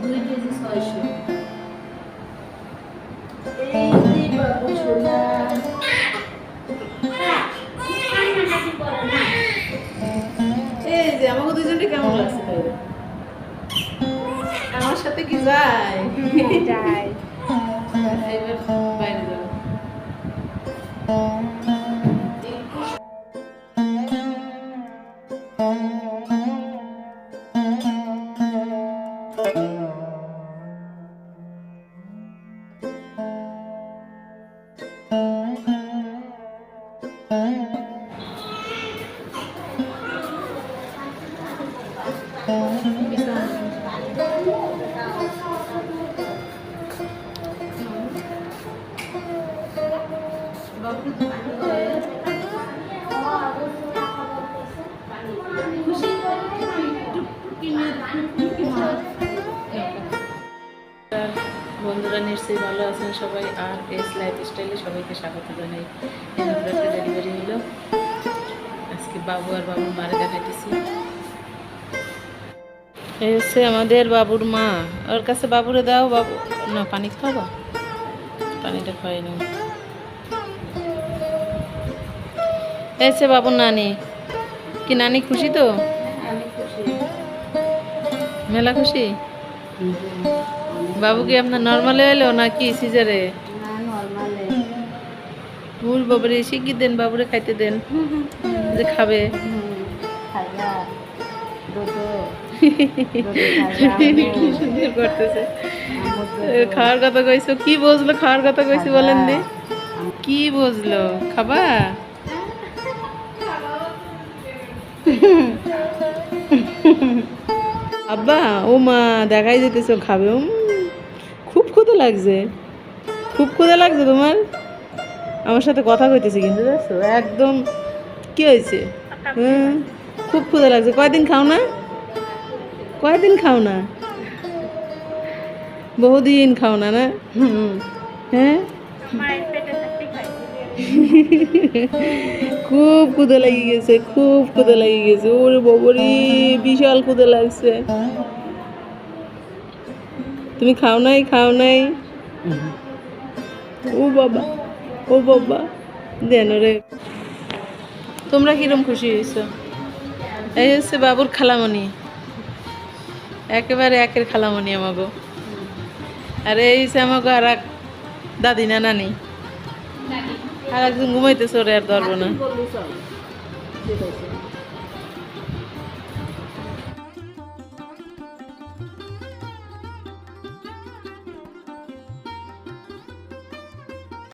দুই কেজি ছয়শো এই যে আমাকে দুজনকে কেমন লাগছে আমার সাথে কি যায়? যাই এবার বাইরে যাব বন্ধুরা নিশ্চয়ই ভালো আছেন সবাই, আর এস লাইফ স্টাইলে সবাইকে স্বাগত জানাই। ডেলিভারি হলো। আজকে বাবু আর বাবুর মারে দেখাইতেছি এই হচ্ছে আমাদের বাবুর মা। ওর কাছে বাবুরে দাও বাবু। না পানি খাওয়া পানিটা খাওয়াই না হচ্ছে বাবুর নানি। কি নানি খুশি তো? মেলা খুশি? বাবু কি আপনার নর্মালে এলো নাকি সিজারে ভুল বাবুরে শিখিয়ে দেন বাবুরে খাইতে দেন। যে খাবে। কি সুন্দর করতেছে খাওয়ার কথা কইছো? কি বুঝলো? খাওয়ার কথা কইছি বলেন দি। কি বুঝলো? খাবা? আব্বা ও মা দেখাই যেতেছো খাবে? খুব ক্ষুদে লাগছে। খুব ক্ষুদে লাগছে তোমার? আমার সাথে কথা কইতেছে কিন্তু একদম, কি হয়েছে? হুম খুব ক্ষুদে লাগছে। কয়দিন খাও না? কয়দিন খাও না? বহুদিন খাও না না? হ্যাঁ? খুব ক্ষুদে লেগে গেছে, খুব কুদে লেগে গেছে। ওরে বাবরি, বিশাল কুদে লাগছে। তুমি খাও নাই খাও নাই? ও বাবা ও বাবা। দেন রে তোমরা কিরম খুশি হয়েছো? এই হচ্ছে বাবুর খালামণি। একেবারে একের খালামণি আমাগো। আর এই সে আমাগো আর এক দাদি না নানি আর একজন ঘুমাইতে ওরে আর ধরবো না।